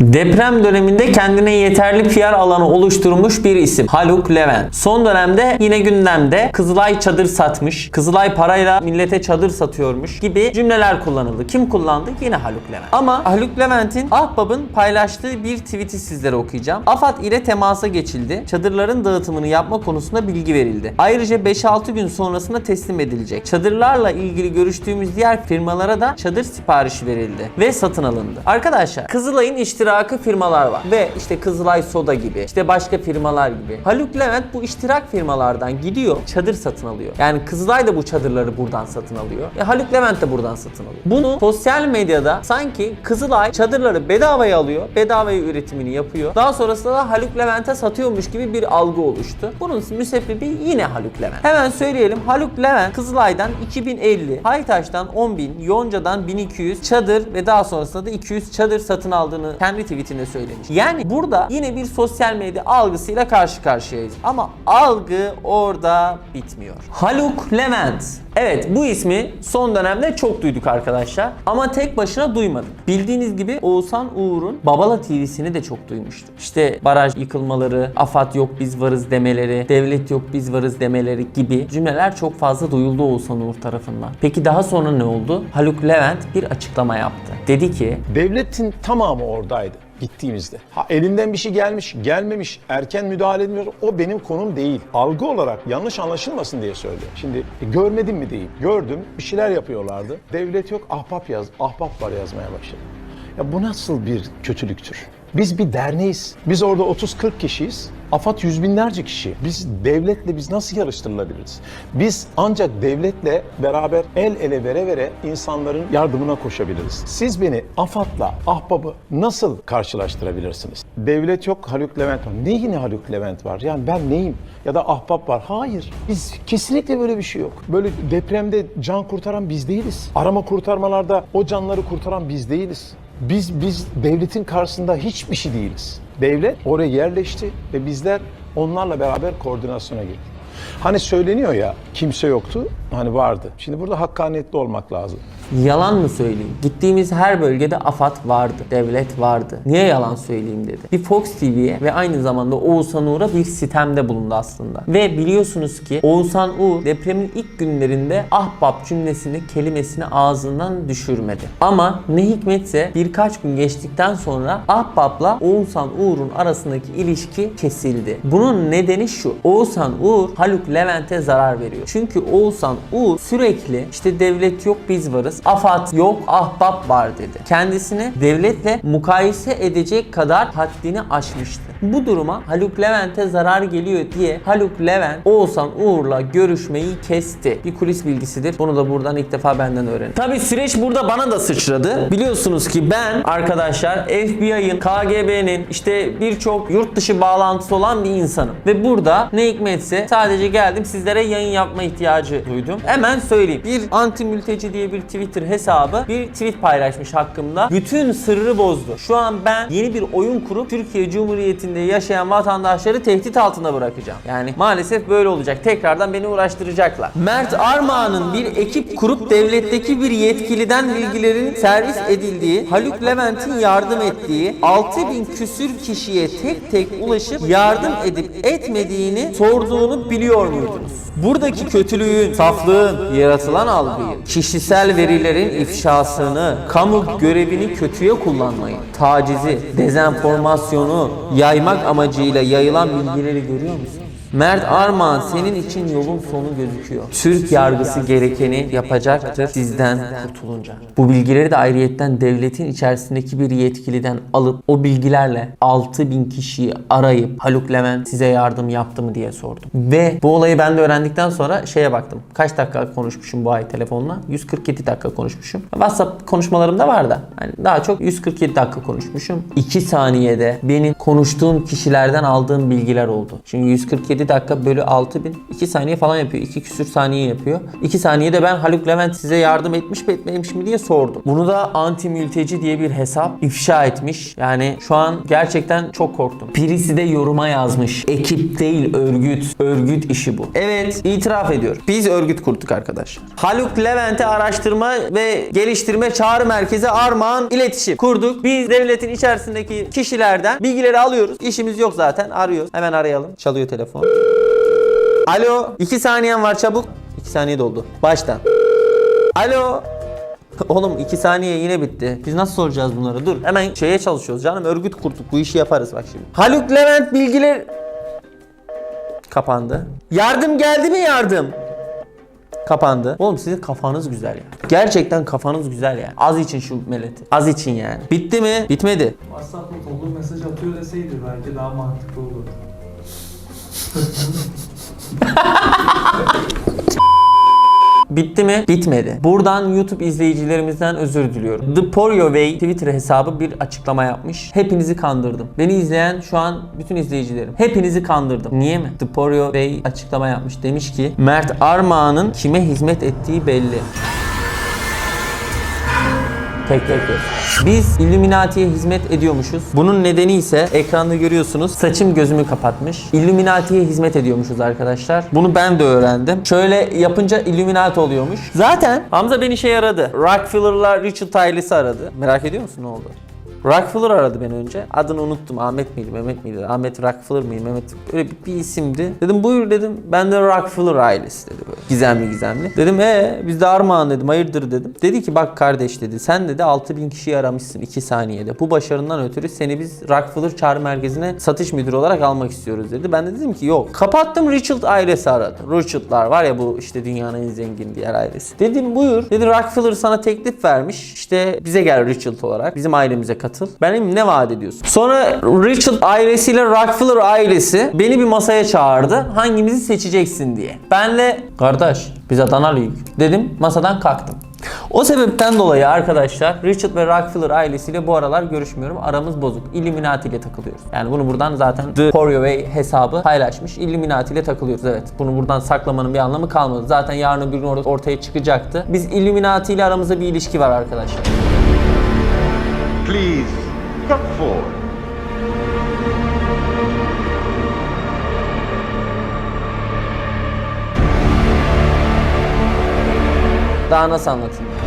Deprem döneminde kendine yeterli PR alanı oluşturmuş bir isim. Haluk Levent. Son dönemde yine gündemde Kızılay çadır satmış, Kızılay parayla millete çadır satıyormuş gibi cümleler kullanıldı. Kim kullandı? Yine Haluk Levent. Ama Haluk Levent'in Ahbab'ın paylaştığı bir tweet'i sizlere okuyacağım. AFAD ile temasa geçildi. Çadırların dağıtımını yapma konusunda bilgi verildi. Ayrıca 5-6 gün sonrasında teslim edilecek. Çadırlarla ilgili görüştüğümüz diğer firmalara da çadır siparişi verildi ve satın alındı. Arkadaşlar Kızılay'ın iştirakı firmalar var ve işte Kızılay Soda gibi işte başka firmalar gibi. Haluk Levent bu iştirak firmalardan gidiyor çadır satın alıyor. Yani Kızılay da bu çadırları buradan satın alıyor. E Haluk Levent de buradan satın alıyor. Bunu sosyal medyada sanki Kızılay çadırları bedavaya alıyor, bedavaya üretimini yapıyor. Daha sonrasında da Haluk Levent'e satıyormuş gibi bir algı oluştu. Bunun müsebbibi yine Haluk Levent. Hemen söyleyelim Haluk Levent Kızılay'dan 2050, Haytaş'tan 10.000, Yonca'dan 1200 çadır ve daha sonrasında da 200 çadır satın aldığını kendi tweetinde söylemiş. Yani burada yine bir sosyal medya algısıyla karşı karşıyayız. Ama algı orada bitmiyor. Haluk Levent. Evet bu ismi son dönemde çok duyduk arkadaşlar. Ama tek başına duymadık. Bildiğiniz gibi Oğuzhan Uğur'un Babala TV'sini de çok duymuştuk. İşte baraj yıkılmaları, AFAD yok biz varız demeleri, devlet yok biz varız demeleri gibi cümleler çok fazla duyuldu Oğuzhan Uğur tarafından. Peki daha sonra ne oldu? Haluk Levent bir açıklama yaptı. Dedi ki Devletin tamamı oradaydı gittiğimizde. Ha elinden bir şey gelmiş, gelmemiş, erken müdahale edilmiyor. O benim konum değil. Algı olarak yanlış anlaşılmasın diye söylüyorum. Şimdi e, görmedim mi diyeyim. Gördüm, bir şeyler yapıyorlardı. Devlet yok, ahbap yaz, ahbap var yazmaya başladı. Ya bu nasıl bir kötülüktür? Biz bir derneğiz. Biz orada 30-40 kişiyiz. AFAD yüz binlerce kişi. Biz devletle biz nasıl yarıştırılabiliriz? Biz ancak devletle beraber el ele vere vere insanların yardımına koşabiliriz. Siz beni AFAD'la ahbabı nasıl karşılaştırabilirsiniz? Devlet yok, Haluk Levent var. Ne yine Haluk Levent var? Yani ben neyim? Ya da ahbap var. Hayır. Biz kesinlikle böyle bir şey yok. Böyle depremde can kurtaran biz değiliz. Arama kurtarmalarda o canları kurtaran biz değiliz. Biz biz devletin karşısında hiçbir şey değiliz. Devlet oraya yerleşti ve bizler onlarla beraber koordinasyona girdik. Hani söyleniyor ya kimse yoktu, hani vardı. Şimdi burada hakkaniyetli olmak lazım. Yalan mı söyleyeyim? Gittiğimiz her bölgede AFAD vardı, devlet vardı. Niye yalan söyleyeyim dedi. Bir Fox TV'ye ve aynı zamanda Oğuzhan Uğur'a bir sitemde bulundu aslında. Ve biliyorsunuz ki Oğuzhan Uğur depremin ilk günlerinde ahbap cümlesini, kelimesini ağzından düşürmedi. Ama ne hikmetse birkaç gün geçtikten sonra ahbapla Oğuzhan Uğur'un arasındaki ilişki kesildi. Bunun nedeni şu. Oğuzhan Uğur Haluk Levent'e zarar veriyor. Çünkü Oğuzhan Uğur sürekli işte devlet yok biz varız. AFAD yok ahbap var dedi. Kendisini devletle mukayese edecek kadar haddini aşmıştı. Bu duruma Haluk Levent'e zarar geliyor diye Haluk Levent Oğuzhan Uğur'la görüşmeyi kesti. Bir kulis bilgisidir. Bunu da buradan ilk defa benden öğrenin. Tabi süreç burada bana da sıçradı. Biliyorsunuz ki ben arkadaşlar FBI'ın, KGB'nin işte birçok yurt dışı bağlantısı olan bir insanım. Ve burada ne hikmetse sadece geldim sizlere yayın yapma ihtiyacı duydum. Hemen söyleyeyim. Bir anti mülteci diye bir Twitter hesabı bir tweet paylaşmış hakkımda. Bütün sırrı bozdu. Şu an ben yeni bir oyun kurup Türkiye Cumhuriyeti'nde yaşayan vatandaşları tehdit altında bırakacağım. Yani maalesef böyle olacak. Tekrardan beni uğraştıracaklar. Mert Armağan'ın bir ekip kurup devletteki bir yetkiliden bilgilerin servis edildiği, Haluk Levent'in yardım ettiği 6000 küsür kişiye tek tek ulaşıp yardım edip etmediğini sorduğunu biliyor muydunuz? Buradaki kötülüğün, saflığın, yaratılan algıyı, kişisel verilerin ifşasını, kamu görevini kötüye kullanmayı, tacizi, dezenformasyonu yaymak amacıyla yayılan bilgileri görüyor musun? Mert Armağan senin için yolun sonu gözüküyor. Türk yargısı gerekeni yapacaktır sizden kurtulunca. Bu bilgileri de ayrıyetten devletin içerisindeki bir yetkiliden alıp o bilgilerle 6000 kişiyi arayıp Haluk Levent size yardım yaptı mı diye sordum. Ve bu olayı ben de öğrendikten sonra şeye baktım. Kaç dakika konuşmuşum bu ay telefonla? 147 dakika konuşmuşum. WhatsApp konuşmalarım da var da. Yani daha çok 147 dakika konuşmuşum. 2 saniyede benim konuştuğum kişilerden aldığım bilgiler oldu. Çünkü 147 7 dakika bölü 6000 2 saniye falan yapıyor. 2 küsür saniye yapıyor. 2 saniyede ben Haluk Levent size yardım etmiş mi etmemiş mi diye sordum. Bunu da anti mülteci diye bir hesap ifşa etmiş. Yani şu an gerçekten çok korktum. Birisi de yoruma yazmış. Ekip değil örgüt. Örgüt işi bu. Evet itiraf ediyorum. Biz örgüt kurduk arkadaşlar. Haluk Levent'e araştırma ve geliştirme çağrı merkezi Armağan iletişim kurduk. Biz devletin içerisindeki kişilerden bilgileri alıyoruz. İşimiz yok zaten. Arıyoruz. Hemen arayalım. Çalıyor telefon. Alo. 2 saniyen var çabuk. 2 saniye doldu. Baştan. Alo. Oğlum 2 saniye yine bitti. Biz nasıl soracağız bunları? Dur. Hemen şeye çalışıyoruz canım. Örgüt kurduk. Bu işi yaparız bak şimdi. Haluk Levent bilgiler... Kapandı. Yardım geldi mi yardım? Kapandı. Oğlum sizin kafanız güzel ya. Gerçekten kafanız güzel ya. Az için şu milleti. Az için yani. Bitti mi? Bitmedi. WhatsApp olur mesaj atıyor deseydi belki daha mantıklı olurdu. Bitti mi? Bitmedi. Buradan YouTube izleyicilerimizden özür diliyorum. The Porio Way Twitter hesabı bir açıklama yapmış. Hepinizi kandırdım. Beni izleyen şu an bütün izleyicilerim. Hepinizi kandırdım. Niye mi? The Porio Way açıklama yapmış. Demiş ki Mert Armağan'ın kime hizmet ettiği belli. Tek tek tek. Biz Illuminati'ye hizmet ediyormuşuz. Bunun nedeni ise ekranda görüyorsunuz saçım gözümü kapatmış. Illuminati'ye hizmet ediyormuşuz arkadaşlar. Bunu ben de öğrendim. Şöyle yapınca Illuminati oluyormuş. Zaten Hamza beni şey aradı. Rockefeller'la Richard ailesi aradı. Merak ediyor musun ne oldu? Rockefeller aradı beni önce. Adını unuttum. Ahmet miydi, Mehmet miydi? Ahmet Rockefeller mıydı, Mehmet? Öyle bir, bir isimdi. Dedim buyur dedim. Ben de Rockefeller ailesi dedi böyle. Gizemli gizemli. Dedim ee biz de Armağan dedim. Hayırdır dedim. Dedi ki bak kardeş dedi. Sen dedi 6000 kişiyi aramışsın 2 saniyede. Bu başarından ötürü seni biz Rockefeller çağrı merkezine satış müdürü olarak almak istiyoruz dedi. Ben de dedim ki yok. Kapattım Richard ailesi aradı. Richard'lar var ya bu işte dünyanın en zengin diğer ailesi. Dedim buyur. Dedi Rockefeller sana teklif vermiş. İşte bize gel Richard olarak. Bizim ailemize katıl. Benim ne vaat ediyorsun? Sonra Richard ailesiyle Rockefeller ailesi beni bir masaya çağırdı. Hangimizi seçeceksin diye. Benle kardeş biz Adanalıyız dedim. Masadan kalktım. O sebepten dolayı arkadaşlar Richard ve Rockefeller ailesiyle bu aralar görüşmüyorum. Aramız bozuk. Illuminati ile takılıyoruz. Yani bunu buradan zaten The Porio Way hesabı paylaşmış. Illuminati ile takılıyoruz evet. Bunu buradan saklamanın bir anlamı kalmadı. Zaten yarın bir gün or- ortaya çıkacaktı. Biz Illuminati ile aramızda bir ilişki var arkadaşlar. Please, come forward. Daha nasıl anlatayım?